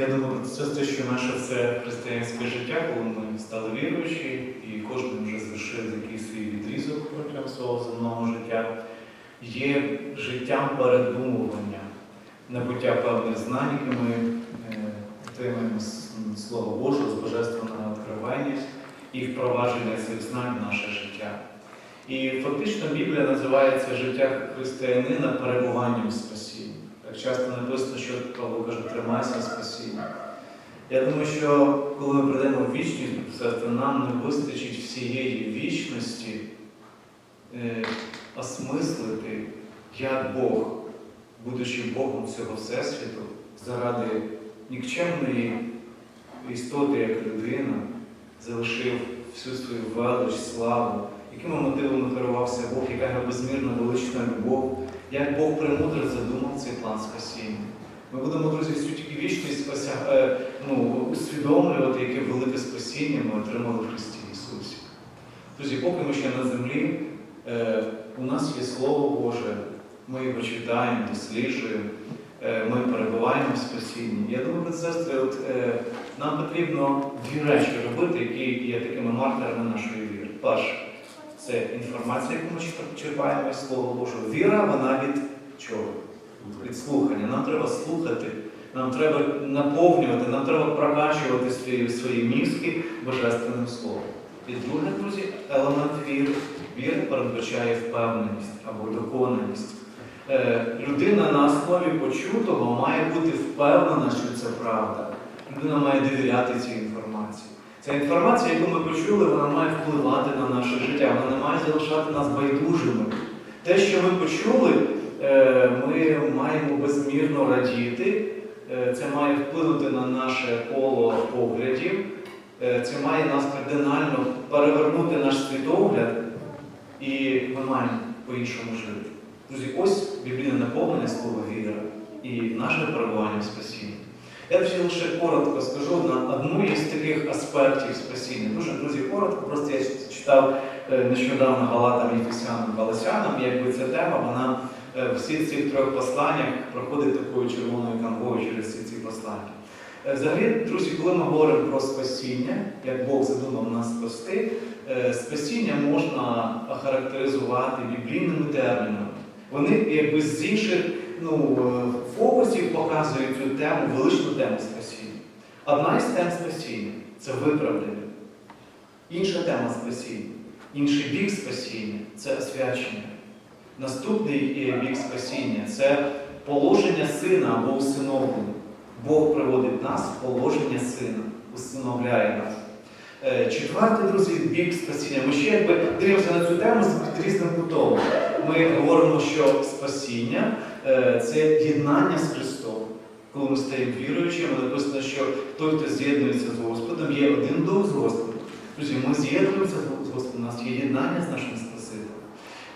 Я думаю, це те, що наше все християнське життя, коли ми стали віруючі, і кожен вже звершив якийсь свій відрізок протягом свого земного життя, є життям передумування, набуття певних знань, які ми е, отримаємо з Слова Божого, з Божественного відкривання і впровадження цих знань в наше життя. І фактично Біблія називається життя християнина перебуванням в спасінні. Часто написано, що Павло каже, тримайся спасіння. Я думаю, що коли ми прийдемо в вічність, нам не вистачить всієї вічності е, осмислити, як Бог, будучи Богом цього Всесвіту, заради нікчемної істоти, як людина, залишив всю свою велич, славу, якими мотивами керувався Бог, яка його безмірна велична любов, як Бог премудро задумав цей план спасіння. Ми будемо, друзі, всю тільки вічність е, ну, усвідомлювати, яке велике спасіння ми отримали в Христі Ісусі. Друзі, поки ми ще на землі, е, у нас є Слово Боже, ми його читаємо, досліджуємо, е, ми перебуваємо в спасінні. Я думаю, сестри, от, нам потрібно дві речі робити, які є такими маркерами нашої віри. Перше, це інформація, яку ми черпаємо із Слова Божого. Віра, вона від чого? Від слухання. Нам треба слухати, нам треба наповнювати, нам треба прокачувати свої, свої мізки божественним словом. І друге, друзі, елемент віри. Віра передбачає впевненість або доконаність. Е, людина на основі почутого має бути впевнена, що це правда. Людина має довіряти цій інформації. Ця інформація, яку ми почули, вона має впливати на наше життя, вона не має залишати нас байдужими. Те, що ми почули, е, ми маємо безмірно радіти, Е, це має вплинути на наше коло поглядів, Е, це має нас кардинально перевернути наш світогляд, і ми маємо по-іншому жити. Друзі, ось біблійне наповнення слово віра і наше перебування в спасінні. Я тоді лише коротко скажу на одну із таких аспектів спасіння. Дуже, друзі, коротко, просто я читав е, нещодавно Галатам, Єфесянам, Галасянам, і якби ця тема, вона е, в всіх цих трьох посланнях проходить такою червоною канвою через всі ці послання. Е, Взагалі, друзі, коли ми говоримо про спасіння, як Бог задумав нас спасти, спасіння можна охарактеризувати біблійними термінами. Вони якби з інших ну, е, фокусів показують цю тему, величну тему спасіння. Одна із тем спасіння це виправдання. Інша тема спасіння, інший бік спасіння це освячення. Наступний е, бік спасіння це положення сина або усиновлення. Бог приводить нас в положення сина, усиновляє нас. Е, Четвертий, друзі, бік спасіння. Ми ще якби дивимося на цю тему з різним кутом. Ми говоримо, що спасіння е, це єднання з Христом. Коли ми стаємо віруючими, написано, що той, хто з'єднується з Господом, є один дух з Господом. Друзі, ми з'єднуємося з Господом, у нас є єднання з нашим Спасителем.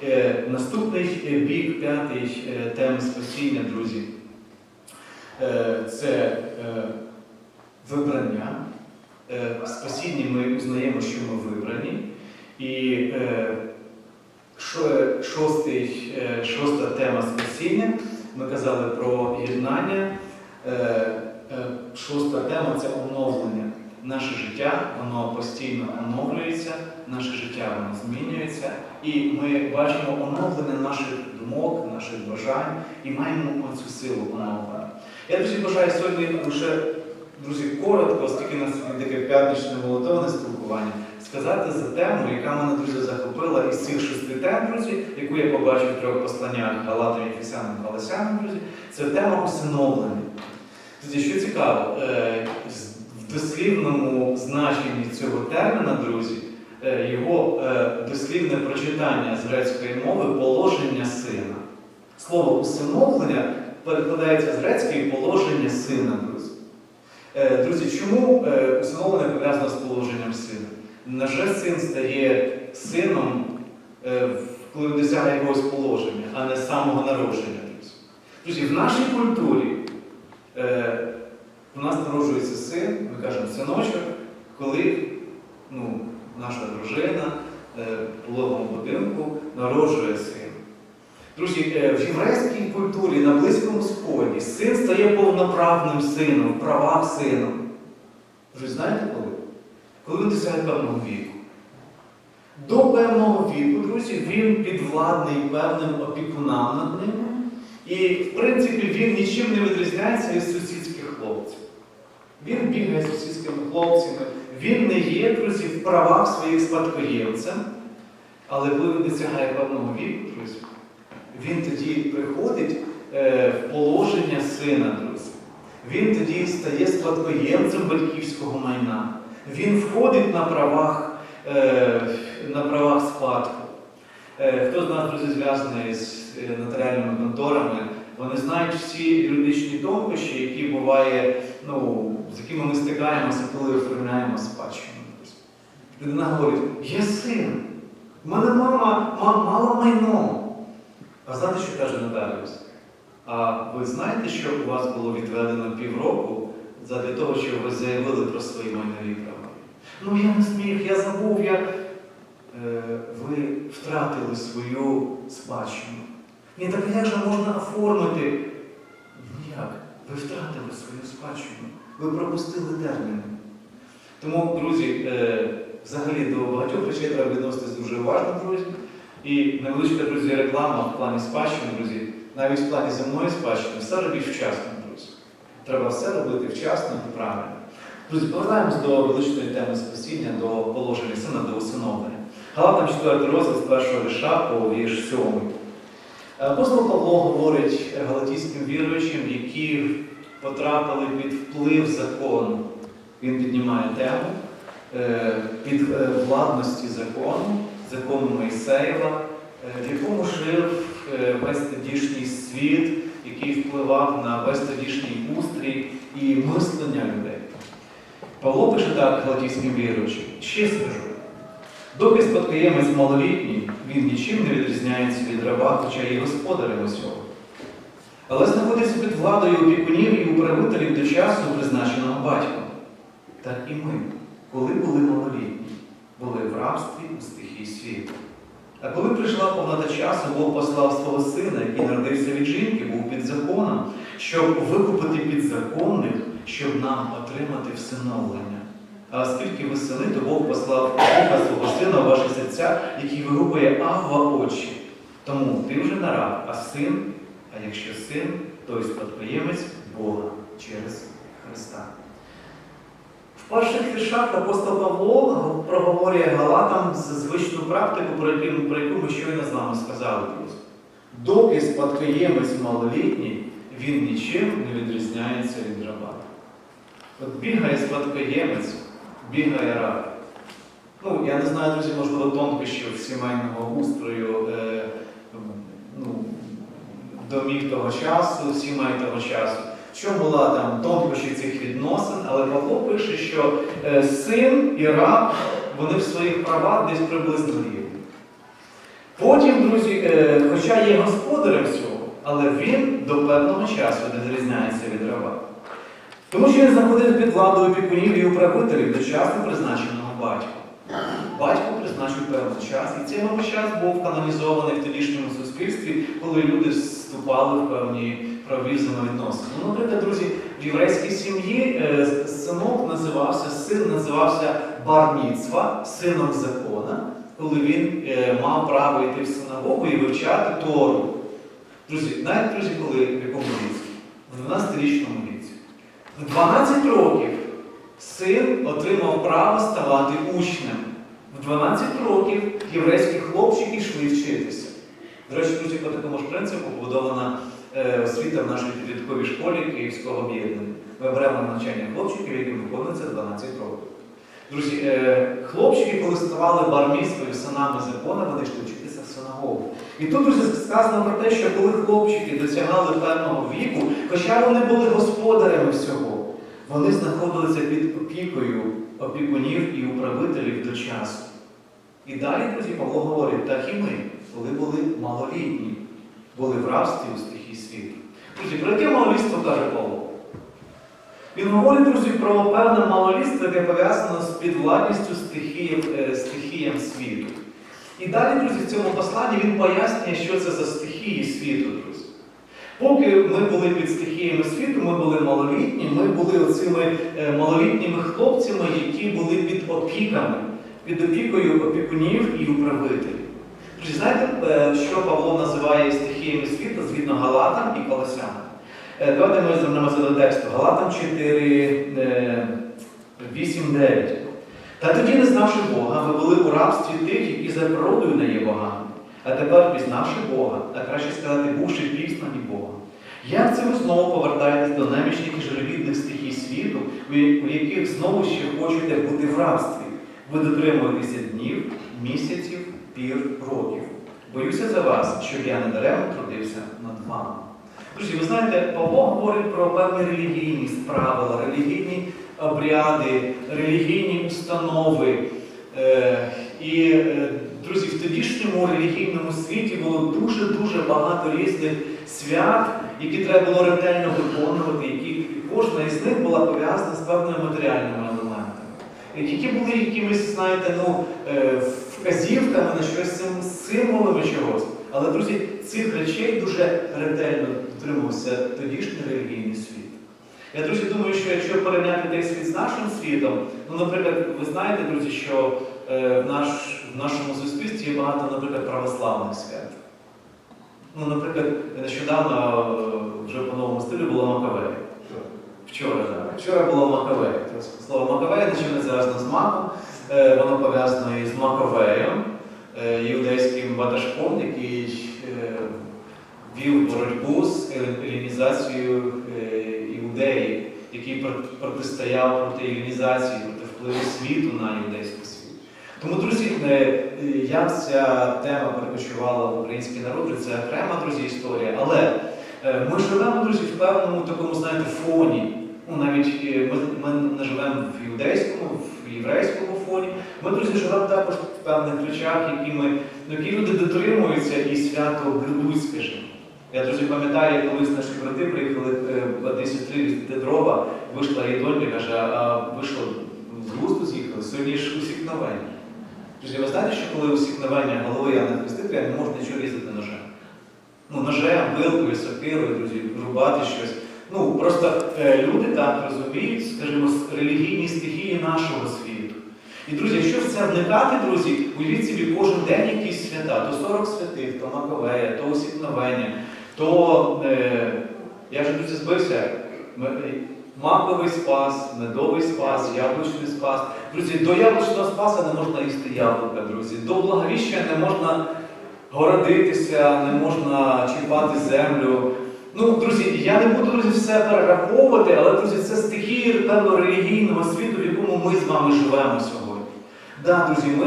Е, Наступний е, бік, п'ятий е, теми спасіння, друзі, е, це е, вибрання. Е, спасінні ми узнаємо, що ми вибрані. І е, шостий, е, шоста тема спасіння. Ми казали про єднання. Е, е, Шоста тема це оновлення. Наше життя, воно постійно оновлюється, наше життя воно змінюється. І ми бачимо оновлення наших думок, наших бажань і маємо цю силу оновлення. Я дуже бажаю сьогодні лише, друзі, коротко, оскільки нас таке п'ятничне молотовне спілкування, сказати за тему, яка мене дуже захопила із цих шести тем, друзі, яку я побачив в трьох посланнях Галатам, Ефесянам, Галасянам, друзі, це тема усиновлення. Друзі, що цікаво, е, в дослівному значенні цього терміна, друзі, е, його е, дослівне прочитання з грецької мови положення сина. Слово усиновлення перекладається з грецької положення сина, друзі. Друзі, чому усиновлення пов'язано з положенням сина? Невже син стає сином, е, коли досягає якогось положення, а не самого народження, друзі? В нашій культурі е, у нас народжується син, ми кажемо синочок, коли ну, наша дружина е, в пологовому будинку народжує сина. Друзі, е, в єврейській культурі на Близькому Сході син стає повноправним сином, в правах сином. Ви знаєте коли? Коли досягає певного віку. До певного віку, друзі, він підвладний певним опікунам над ним. І, в принципі, він нічим не відрізняється від сусідських хлопців. Він бігає з сусідськими хлопцями, він не є, друзі, в правах своїх спадкоємцем. Але коли він досягає певного віку, друзі, він тоді приходить е, в положення сина, друзі. Він тоді стає спадкоємцем батьківського майна. Він входить на правах, е, на правах спадку. Е, хто з нас, друзі, зв'язаний з е, нотаріальними конторами, вони знають всі юридичні тонкощі, які буває, ну, з якими ми стикаємося, коли оформляємо спадщину. Людина говорить, я син, в мене мама мала майно. А знаєте, що каже нотаріус? А ви знаєте, що у вас було відведено півроку для того, щоб ви заявили про свої майнові права? Ну я не зміг, я забув, я. Е, ви втратили свою спадщину. Ні, так як же можна оформити? Ніяк. Ви втратили свою спадщину. Ви пропустили терміни. Тому, друзі, е, взагалі до багатьох речей треба відноситись дуже уважно, друзі. І невеличка, друзі, реклама в плані спадщини, друзі, навіть в плані земної спадщини, все робіть вчасно, друзі. Треба все робити вчасно і правильно. Друзі, повертаємось до величної теми спасіння, до положення сина, до усиновлення. Галатам 4 розділ з першого вірша по вірш 7. Апостол Павло говорить галатійським віруючим, які потрапили під вплив закону. Він піднімає тему е, під е, владності закону, закону Мойсеєва, е, в якому жив е, весь тодішній світ, який впливав на весь тодішній устрій і мислення людей. Павло пише так галатійським віруючим. Ще скажу. Доки спадкоємець малолітній, він нічим не відрізняється від раба, хоча є господарем усього. Але знаходиться під владою опікунів і управителів до часу, призначеного батьком. Так і ми, коли були малолітні, були в рабстві у стихії світу. А коли прийшла повнота часу, Бог послав свого сина, який народився від жінки, був під законом, щоб викупити підзаконних, щоб нам отримати всиновлення. А оскільки ви сини, то Бог послав Духа свого сина в ваші серця, який вигукує Авва очі. Тому ти вже не раб, а син, а якщо син, то й спадкоємець Бога через Христа. В перших віршах апостол Павло проговорює Галатам звичну практику, про яку, про яку ми щойно з вами сказали. Доки спадкоємець малолітній, він нічим не відрізняється від раба. От бігає спадкоємець, бігає раб. Ну, я не знаю, друзі, можливо, тонкощів сімейного устрою е, ну, домів того часу, сімей того часу. Що була там тонкощі цих відносин, але Павло пише, що е, син і раб, вони в своїх правах десь приблизно рівні. Потім, друзі, е, хоча є господарем цього, але він до певного часу не відрізняється від. Тому що він знаходився під владою опікунів і управителів до часу призначеного батька. Батько призначив певний час, і цей новий час був канонізований в тодішньому суспільстві, коли люди вступали в певні правові взаємовідносини. Ну, наприклад, друзі, в єврейській сім'ї е, синок називався, син називався Барніцва, сином закона, коли він е, мав право йти в синагогу і вивчати Тору. Друзі, знаєте, друзі, коли в якому віці? В 12-річному віці. В 12 років син отримав право ставати учнем. В 12 років єврейські хлопчики йшли вчитися. До речі, друзі, по такому ж принципу побудована е, освіта в нашій підлітковій школі Київського об'єднання. Ми беремо навчання хлопчиків, яким виконується 12 років. Друзі, е, хлопчики, коли ставали барміствою синами закону, вони йшли вчитися синагогу. І тут друзі, сказано про те, що коли хлопчики досягали певного віку, хоча вони були господарями всього, вони знаходилися під опікою опікунів і управителів до часу. І далі, друзі, Павло говорить, так і ми, коли були малолітні, були в рабстві у стихії світу. Друзі, про яке малолітство каже Павло? Він говорить, друзі, про певне малолітство, яке пов'язано з підвладністю стихіям, е, стихіям світу. І далі, друзі, в цьому посланні він пояснює, що це за стихії, світу, друзі. Поки ми були під стихіями світу, ми були малолітні, ми були оцими е, малолітніми хлопцями, які були під опіками, під опікою опікунів і управителів. Друзі, знаєте, е, що Павло називає стихіями світу згідно Галатам і Колосянам? Е, Давайте ми звернемося до тексту. Галатам 4, е, 8, 9. Та тоді, не знавши Бога, ви були у рабстві тих, які за природою не є богами. А тепер, пізнавши Бога, а краще сказати, бувши пізнані Бога. Як це ви знову повертаєтесь до немічних і жалюгідних стихій світу, у яких знову ще хочете бути в рабстві? Ви дотримуєтеся днів, місяців, пір, років. Боюся за вас, щоб я не даремно трудився над вами. Друзі, ви знаєте, Павло говорить про певні релігійні правила, релігійні обряди, релігійні установи. Е, І, е, друзі, в тодішньому релігійному світі було дуже-дуже багато різних свят, які треба було ретельно виконувати, які кожна із них була пов'язана з певними матеріальними елементами, які були якимись, знаєте, ну, е, вказівками на щось сим- символами чогось. Але, друзі, цих речей дуже ретельно дотримувався тодішній релігійний світ. Я, друзі, думаю, що якщо порівняти той світ з нашим світом, ну, наприклад, ви знаєте, друзі, що е, в, наш, в нашому суспільстві є багато, наприклад, православних свят. Ну, наприклад, нещодавно е, вже по новому стилю було Макавея. Вчора, так. Вчора було Макавея. Тобто Слово Макавея нічим не зв'язано з маком, е, воно пов'язано із Маковеєм, е, іудейським ватажком, який е, вів боротьбу з елінізацією е, іудеїв, який протистояв проти елінізації, проти впливу світу на іудейський світ. Тому, друзі, е, як ця тема перекочувала в український народ, це окрема, друзі, історія. Але е, ми живемо, друзі, в певному такому, знаєте, фоні. Ну, навіть е, ми, не живемо в іудейському, в єврейському фоні. Ми, друзі, живемо також в певних речах, які, ми, які люди дотримуються і свято гридуть, скажімо. Я друзі пам'ятаю, колись наші брати приїхали е, в одній різати дрова, вийшла її донька, каже, а вийшло з глузду з'їхали, сьогодні ж усікновення. Друзі, ви знаєте, що коли усікновення голови я Яна Хрестителя не можна нічого різати ножем? Ну, ножем, вилкою, сокирою, друзі, рубати щось. Ну, просто е, люди так розуміють, скажімо, релігійні стихії нашого світу. І, друзі, якщо в це вникати, друзі, уявіть собі кожен день якісь свята, то 40 святих, то Маковея, то усікновення, то, е, я вже друзі збився, маковий спас, медовий спас, яблучний спас. Друзі, до яблучного спаса не можна їсти яблука, друзі. До благовіщення не можна городитися, не можна чіпати землю. Ну, друзі, я не буду друзі, все перераховувати, але друзі, це стихії певно релігійного світу, в якому ми з вами живемо сьогодні. Да, друзі, ми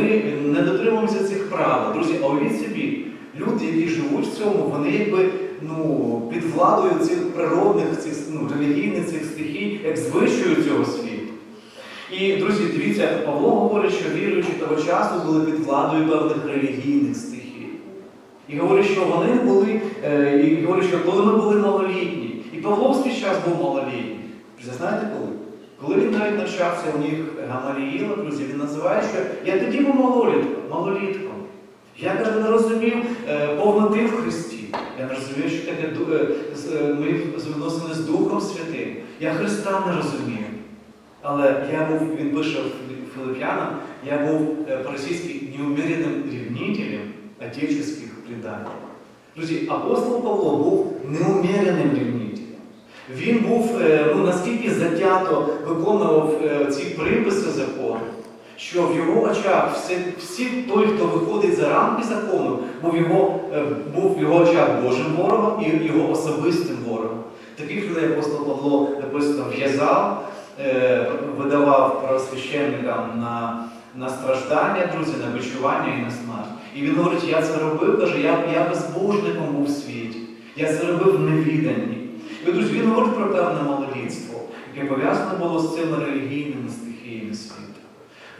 не дотримуємося цих правил. Друзі, а уявіть собі, люди, які живуть в цьому, вони якби ну, під владою цих природних, цих ну, релігійних цих стихій, як звичаю цього світу. І, друзі, дивіться, Павло говорить, що віруючі того часу були під владою певних релігійних стихій. І говорить, що вони були, е, і говорить, що коли ми були малолітні, і Павло в свій час був малолітній. Друзі, знаєте коли? Коли він навіть навчався у них Гамаліїла, друзі, він називає, що я тоді був малолітком, малолітком. Я каже, не розумів е, повноти в Христі. Я не розумів, що таке е, е, ми відносини з Духом Святим. Я Христа не розумів. Але я був, він пише Филип'янам, я був е, по-російськи неуміреним рівнителем отеческих преданий. Друзі, апостол Павло був неуміреним рівнителем. Він був ну, наскільки затято виконував ці приписи закону, що в його очах всі, всі той, хто виходить за рамки закону, був його, е, був в його очах Божим ворогом і його особистим ворогом. Таких людей апостол Павло написано в'язав, е, видавав правосвященникам на, на страждання, друзі, на бичування і на смерть. І він говорить, я це робив, каже, я, я безбожником був в світі, я це робив в невіданні. І, друзі, він говорить про певне малолітство, яке пов'язане було з цими релігійними стихіями світу.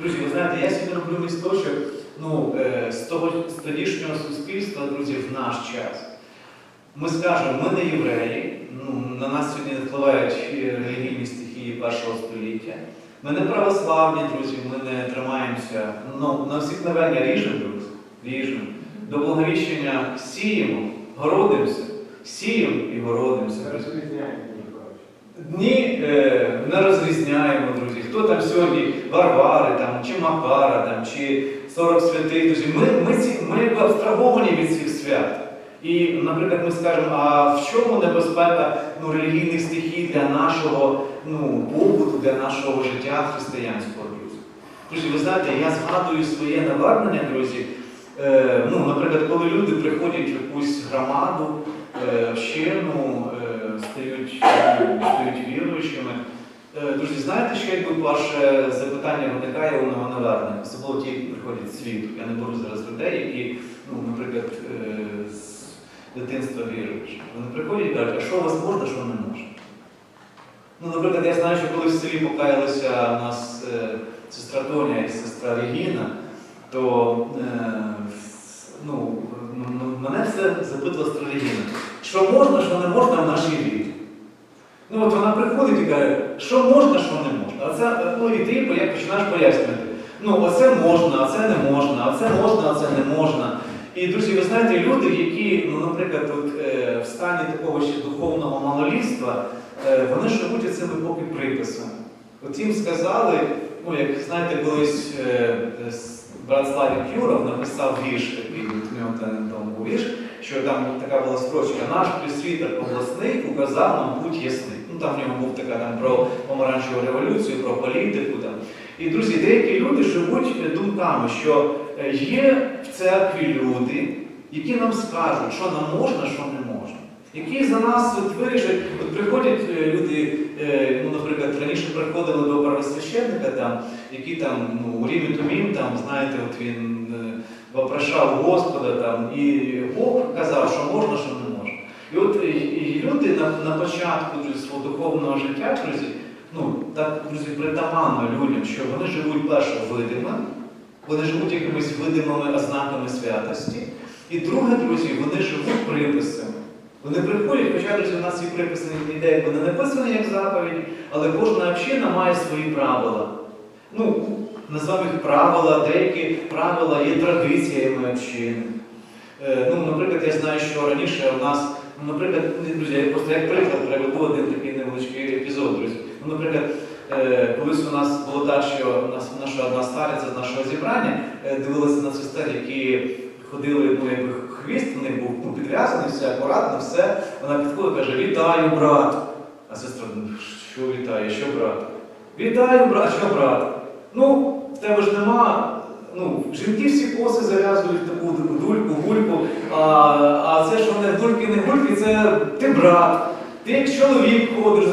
Друзі, ви знаєте, я сьогодні роблю місточок ну, е, з того з суспільства, друзі, в наш час. Ми скажемо, ми не євреї, ну, на нас сьогодні впливають е, релігійні стихії першого століття. Ми не православні, друзі, ми не тримаємося. Ну, на всіх навення ріжемо, друзі, ріжемо. До благовіщення сіємо, городимося, сіємо і городимося. Розрізняємо, Дні е, не розрізняємо, друзі. Хто там сьогодні Варвари, там, чи Макара, там, чи 40 святих, друзі. Ми, ми, ми абстраговані від цих свят. І, наприклад, ми скажемо, а в чому небезпека ну, релігійних стихій для нашого ну, побуту, для нашого життя християнського, друзі? Друзі, ви знаєте, я згадую своє навернення, друзі. Е, ну, наприклад, коли люди приходять в якусь громаду, е, вщину, е, стають, ну, стають віруючими. Е, Друзі, знаєте, що якби ваше запитання виникає у нового навернення? Особливо ті, які приходять з світу. Я не беру зараз людей, які, ну, наприклад, е, з дитинства віруючі. Вони приходять і кажуть, а що у вас можна, що не можна? Ну, наприклад, я знаю, що коли в селі покаялися у нас е, сестра Тоня і сестра Регіна, то е, ну, мене все запитувала сестра Регіна, що можна, що не можна в нашій вірі. Ну от вона приходить і каже, що можна, що не можна. А це, ну і ти як починаєш пояснювати. Ну, оце можна, а це не можна, а це можна, а це не можна. І, друзі, ви знаєте, люди, які, ну, наприклад, от, е, в стані такого ще духовного малолітства, е, вони живуть цими поки приписами. От їм сказали, ну, як знаєте, колись е, брат Славік Юров написав вірш такий, от вірш, що там така була строчка, наш присвітер обласний указав нам путь ясний. Ну там в нього був така там про помаранчеву революцію, про політику. Там. І друзі, деякі люди живуть е, думками, що е, є в церкві люди, які нам скажуть, що нам можна, що не можна. Які за нас от вирішать, от приходять е, люди, ну, наприклад, раніше приходили до первосвященника, там, які там, ну, Рімі Тумім, там, знаєте, от він вопрошав Господа, там, і Бог казав, що можна, що не можна. І от і, люди на, на початку свого духовного життя, друзі, ну, так, друзі, притаманно людям, що вони живуть перше видимо, вони живуть якимись видимими ознаками святості. І друге, друзі, вони живуть приписами. Вони приходять, хоча друзі, у нас ці приписи ніде якби не написані як заповіді, але кожна община має свої правила. Ну, їх правила, деякі правила є традиціями общини. Е, ну, наприклад, я знаю, що раніше у нас, ну, наприклад, друзі, я просто як приклад приведу один такий невеличкий епізод. Ну, наприклад, е, колись у нас було так, що наша одна стариця з нашого зібрання е, дивилася на сестер, які ходили, ну, якби хвіст в них був ну, підв'язаний, все акуратно, все. Вона підходить і каже, вітаю, брат. А сестра, ну, що вітає, що брат? Вітаю, брат, що брат? Ну, в тебе ж нема. Ну, жінки всі коси зав'язують таку дульку, гульку, а, а це, що не дульки, не гульки, це ти брат. Ти як чоловік ходиш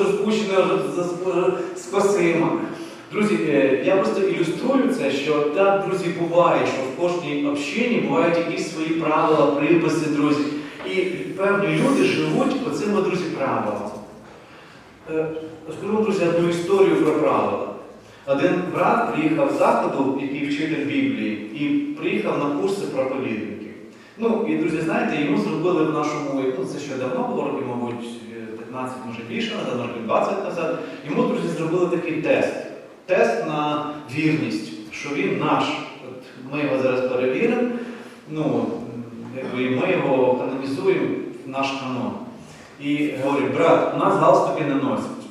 з косима. Друзі, е, я просто ілюструю це, що так, друзі, буває, що в кожній общині бувають якісь свої правила, приписи, друзі. І певні люди живуть оцими, друзі, правилами. Е, Скажу, друзі, одну історію про правила. Один брат приїхав з заходу, який вчитель Біблії, і приїхав на курси проповідників. Ну, і, друзі, знаєте, йому зробили в нашому, ну це ще давно було, років, мабуть, 15, може більше, назад, може 20 назад. Йому, друзі, зробили такий тест. Тест на вірність, що він наш. От ми його зараз перевіримо, ну, і ми його канонізуємо в наш канон. І говорить, брат, у нас галстуки не носять.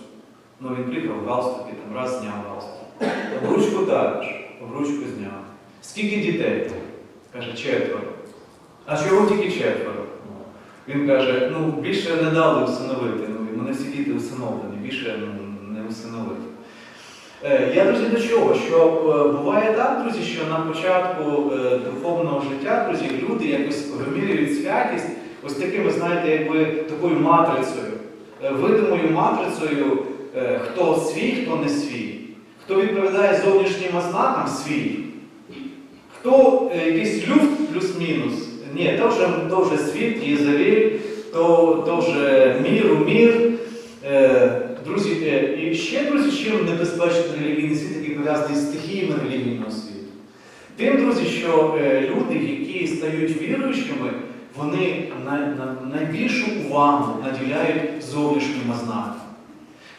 Ну, він приїхав галстуки, там раз зняв галстук. Обручку також, обручку зняв. Скільки дітей? Каже, четверо. А чого тільки четверо? Він каже, ну більше не дали усиновити. Ну, мене всі діти усиновлені, більше ну, не усиновити. Е, Я, друзі, до чого? Що е, буває так, друзі, що на початку е, духовного життя, друзі, люди якось вимірюють святість ось такими, знаєте, якби такою матрицею, е, видимою матрицею, е, хто свій, хто не свій, хто відповідає зовнішнім ознакам свій, хто е, якийсь люфт плюс-мінус. Ні, то вже, то вже світ, Єзавіль, то, то вже мір у мір. Е, Друзі, е, і ще, друзі, чим небезпечний релігійний світ, який пов'язаний з стихіями релігійного світу. Тим, друзі, що люди, які стають віруючими, вони на, найбільшу увагу наділяють зовнішнім ознакам.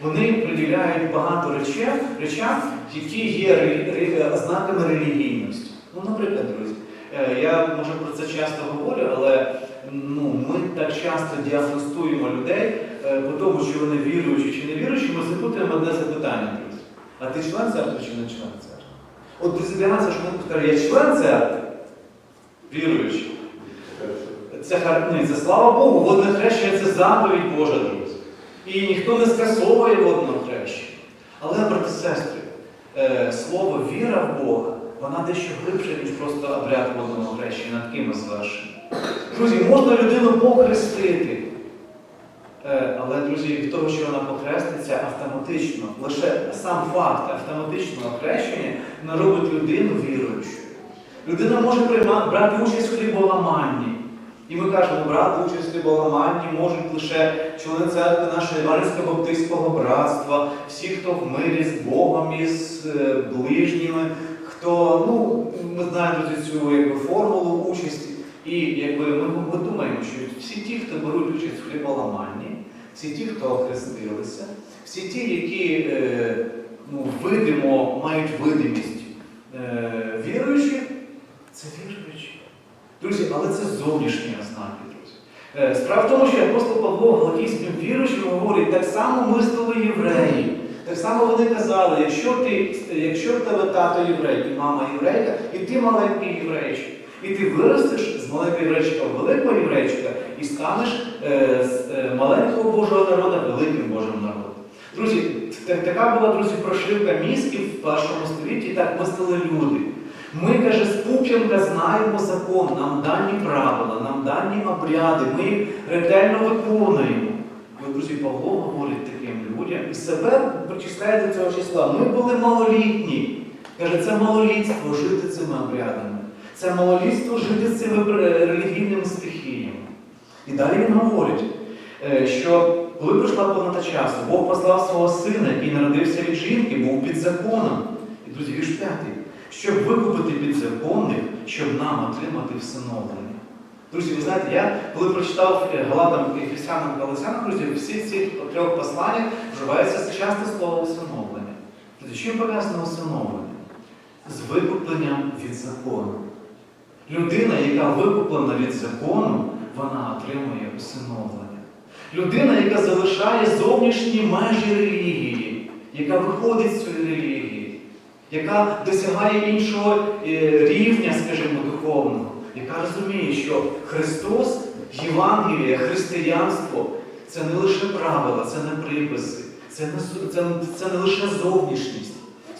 Вони приділяють багато речей, речам, які є ознаками релігійності. Ну, наприклад, друзі, е, я може про це часто говорю, але ну, ми так часто діагностуємо людей е, по тому, чи вони віруючі чи не віруючі, ми запитуємо одне запитання, друзі. А ти член церкви чи не член церкви? От друзі, для нас, що ми скаже, я член церкви, віруючий. Це це слава Богу, водне хрещення це заповідь Божа, друзі. І ніхто не скасовує водного хрещення. Але, брати сестри, е, слово віра в Бога, вона дещо глибше, ніж просто обряд водного хрещення, над кимось звершений. Друзі, можна людину похрестити. Е, Але, друзі, від того, що вона похреститься автоматично, лише сам факт автоматичного хрещення не робить людину віруючою. Людина може брати участь в хліболаманні. І ми кажемо, брати участь в хліболаманні можуть лише члени церкви нашого Іванівського Баптистського братства, всі, хто в мирі з Богом і з е, ближніми, хто, ну, ми знаємо цю якби, формулу участі. І якби ми, ми думаємо, що всі ті, хто беруть участь в хліболаманні, всі ті, хто охрестилися, всі ті, які е, ну, видимо, мають видимість е, віруючі, це віруючі. Друзі, але це зовнішні ознаки, друзі. Е, Справа в тому, що апостол Павло Галатійським віруючим говорить, так само мислили євреї. Так само вони казали, якщо ти, якщо в тебе тато єврей і мама єврейка, і ти маленький єврейчик, і ти виростеш з маленького єврейчика в великого єврейчика і станеш е, з е, маленького Божого народу великим Божим народом. Друзі, та- така була, друзі, прошивка мізків в першому столітті, так мислили люди. Ми, каже, з Пуп'янка знаємо закон, нам дані правила, нам дані обряди, ми їх ретельно виконуємо. От, друзі, Павло говорить таким людям і себе причисляє до цього числа. Ми були малолітні. Каже, це малолітство жити цими обрядами. Це малолітство жити цими е, релігійними стихіями. І далі він говорить, е, що коли прийшла повнота часу, Бог послав свого сина, який народився від жінки, був під законом. І друзі, вірш п'ятий. Щоб викупити підзаконних, щоб нам отримати всиновлення. Друзі, ви знаєте, я коли прочитав е, Галатам, Ефесянам, Галасянам, друзі, всі ці трьох посланнях вживається часто слово усиновлення. Друзі, чим пов'язано усиновлення? З викупленням від закону. Людина, яка викуплена від закону, вона отримує усиновлення. Людина, яка залишає зовнішні межі релігії, яка виходить з цієї релігії, яка досягає іншого е, рівня, скажімо, духовного, яка розуміє, що Христос, Євангеліє, християнство це не лише правила, це не приписи, це не, це, це не лише зовнішність.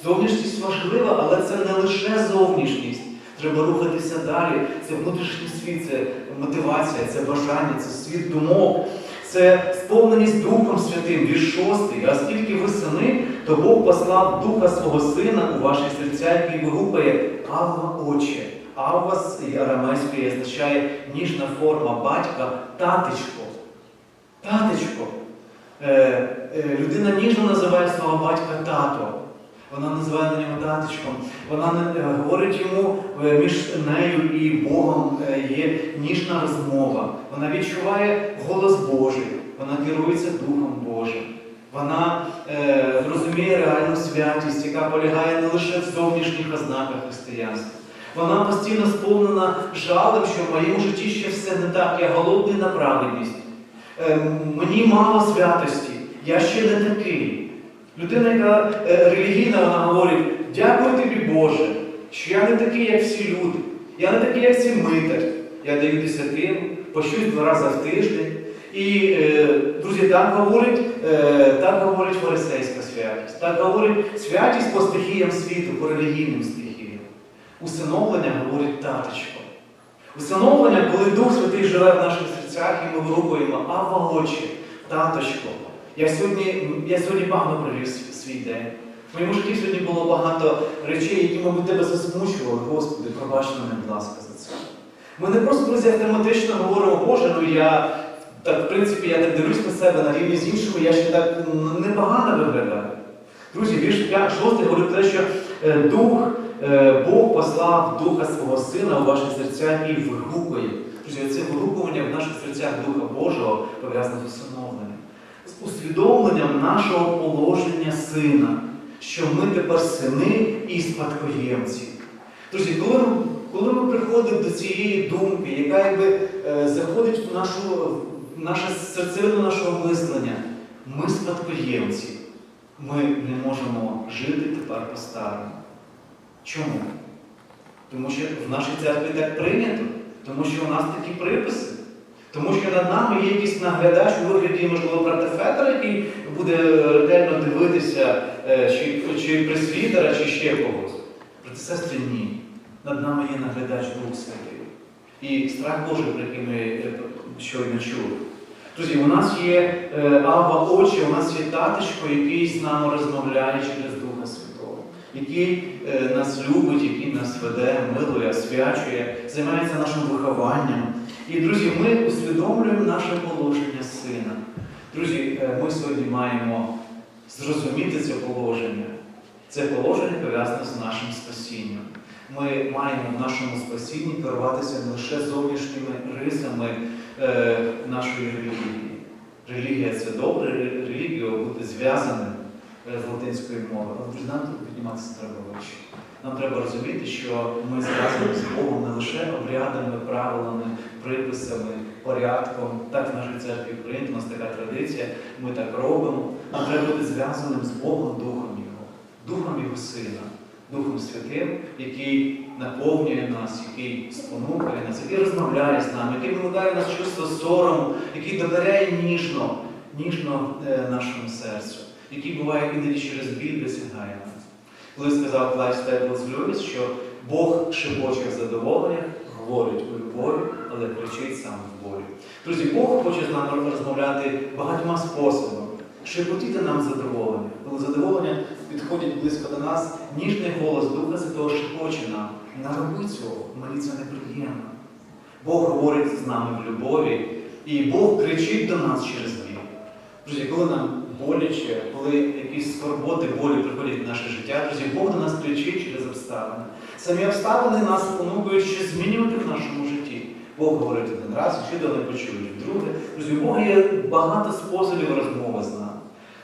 Зовнішність важлива, але це не лише зовнішність. Треба рухатися далі. Це внутрішній світ, це мотивація, це бажання, це світ думок, це сповненість Духом Святим, вірш 6. А скільки ви сини, то Бог послав Духа свого Сина у ваші серця, який вигукає Авва Отче. Авва з арамейської означає ніжна форма батька, татечко. Татечко. Е, е, людина ніжно називає свого батька тато. Вона називає на нього таточком. Вона е, говорить йому е, між нею і Богом е, є ніжна розмова. Вона відчуває голос Божий, вона керується Духом Божим. Вона е, розуміє реальну святість, яка полягає не лише в зовнішніх ознаках християнства. Вона постійно сповнена жалем, що в моєму житті ще все не так, я голодний на праведність. Е, мені мало святості, я ще не такий. Людина, яка е, релігійна, вона говорить, дякую тобі, Боже, що я не такий, як всі люди. Я не такий, як ці митар. Я даю десятину, пощусь два рази в тиждень. І, е, друзі, так говорить, е, так говорить фарисейська святість. Так говорить святість по стихіям світу, по релігійним стихіям. Усиновлення говорить таточко. Усиновлення, коли Дух Святий живе в наших серцях, і ми вирубуємо Авва Отче, таточко. Я сьогодні, я сьогодні багато провів свій, день. В моєму житті сьогодні було багато речей, які, мабуть, тебе засмучували. Господи, пробач мене, будь ласка, за це. Ми не просто друзі, автоматично говоримо, Боже, ну я так, в принципі, я так дивлюсь на себе на рівні з іншими, я ще так непогано виглядаю. Друзі, вірш 5, 6 говорить про те, що е, Дух, е, Бог послав Духа свого Сина у ваші серця і вигукує. Друзі, це вигукування в наших серцях Духа Божого пов'язане з усиновленням. Усвідомленням нашого положення сина, що ми тепер сини і спадкоємці. Друзі, коли ми, коли ми приходимо до цієї думки, яка якби е, заходить в, нашу, в наше серцевину нашого мислення. Ми спадкоємці. Ми не можемо жити тепер по-старому. Чому? Тому що в нашій церкві так прийнято, тому що у нас такі приписи. Тому що над нами є якийсь наглядач у вигляді, можливо, братефетера, який буде ретельно дивитися, е, чи, чи пресвітера, чи ще когось. Брати сестри, ні. Над нами є наглядач Дух Святий. І страх Божий, про який ми е, щойно чули. Друзі, у нас є е, Авва очі, у нас є таточко, який з нами розмовляє через Духа Святого, який е, нас любить, який нас веде, милує, освячує, займається нашим вихованням. І, друзі, ми усвідомлюємо наше положення сина. Друзі, е, ми сьогодні маємо зрозуміти це положення. Це положення пов'язане з нашим спасінням. Ми маємо в нашому спасінні керуватися не лише зовнішніми рисами е, нашої релігії. Релігія це добре, релігія бути зв'язаним е, з латинської мови. Але друзі, нам треба розуміти, що ми зв'язані з Богом не лише обрядами, правилами, приписами, порядком. Так в нашій церкві прийнято, у нас така традиція, ми так робимо. Нам треба бути зв'язаним з Богом Духом Його, Духом Його Сина, Духом Святим, який наповнює нас, який спонукає нас, який розмовляє з нами, який вимагає нас чувство сорому, який довіряє ніжно, ніжно е, нашому серцю, який буває іноді через біль досягає нас. Коли сказав Клайв Степлс Льюіс, що Бог шепоче в задоволеннях, говорить у любові, але кричить сам в болі. Друзі, Бог хоче з нами розмовляти багатьма способами. Шепотіти нам задоволення. Коли задоволення підходять близько до нас, ніжний голос Духа Святого шепоче нам. Не роби цього, мені це неприємно. Бог говорить з нами в любові, і Бог кричить до нас через біль. Друзі, коли нам боляче, коли якісь скорботи, болі приходять в наше життя, друзі, Бог до нас кричить через обставини. Самі обставини нас спонукують щось змінювати в нашому житті. Бог говорить один раз, до не почують вдруге. Друзі, у Бога є багато способів розмови з нами.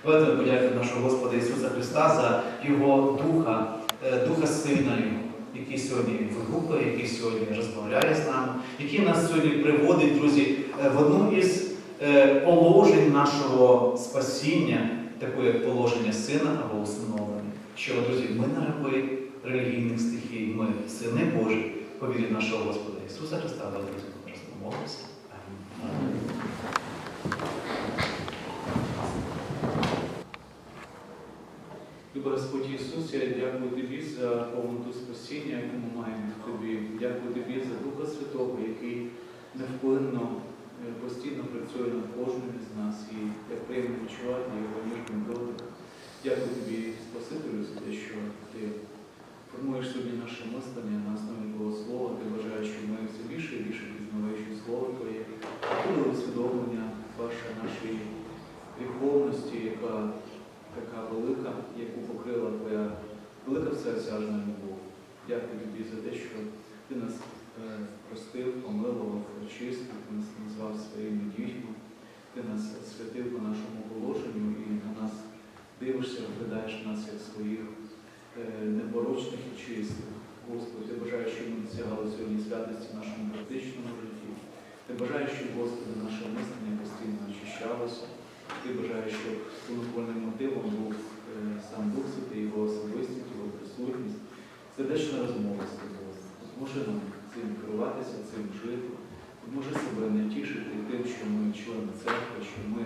Ми подякуємо нашого Господа Ісуса Христа за Його Духа, е, Духа Сина Його, який сьогодні вигукує, який сьогодні розмовляє з нами, який нас сьогодні приводить, друзі, е, в одну із положень нашого спасіння, таке як положення сина або усиновлення. Що, друзі, ми не раби релігійних стихій, ми сини Божі, по вірі нашого Господа Ісуса Христа, розмовимося. Амінь. Любий Господь Ісус, я дякую Тобі за повноту спасіння, яку ми маємо в Тобі. Дякую Тобі за Духа Святого, який е, постійно працює над кожним із нас і як приємно відчувати його ніжним дотик. Дякую Тобі, Спасителю, за те, що Ти формуєш сьогодні наше мислення на основі Твого Слова. Ти бажаєш, що ми все більше і більше пізнаваючи Слово Твоє, були усвідомлення ваше нашої гріховності, яка така велика, яку покрила твоя велика всеосяжна любов. Дякую тобі за те, що ти нас е, простив, помилував, очистив, ти нас назвав своїми дітьми, ти нас святив по нашому положенню і на нас дивишся, розглядаєш нас як своїх е, непорочних і чистих. Господи, ти бажаєш, щоб ми досягали сьогодні святості в нашому практичному житті. Ти бажаєш, щоб Господи, наше мислення постійно очищалося. Ти бажаєш, щоб спонукувальним мотивом був е, сам Дух Святий, його особистість, його присутність, сердечна розмова з тобою. Допоможи нам цим керуватися, цим жити може себе не тішити тим, що ми члени церкви, що ми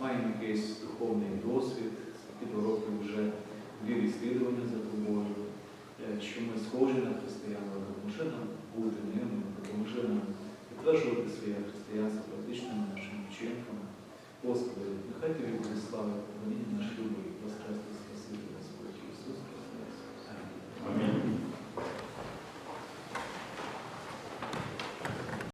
маємо якийсь духовний досвід, під років вже дві відслідування за тобою, е, що ми схожі на християн, але що нам бути ними, допоможе нам підтверджувати своє християнство практичними нашими вчинками. Господи, нехай тобі буде слава, поміння наш любий.